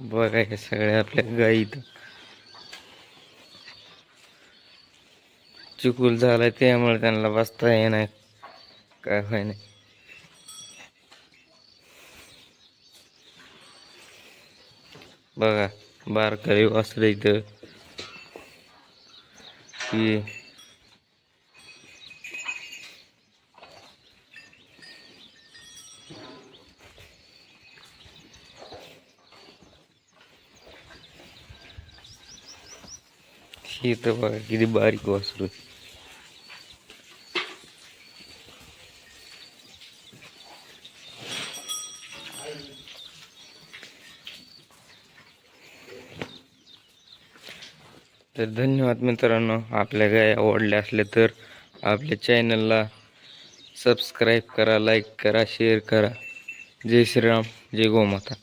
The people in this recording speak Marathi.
बघा हे सगळ्या आपल्या गाई इथं चिकूल झालाय त्यामुळे त्यांना बसता येणार. काय होय नाही बघा बारकाई वासरं इथं. की हे तर बघा किती बारीक वासरू तर धन्यवाद मित्रांनो. आपल्या गाय आवडल्या असल्या तर आपल्या चॅनलला सबस्क्राईब करा लाईक करा शेअर करा. जय श्रीराम जय गोमाता.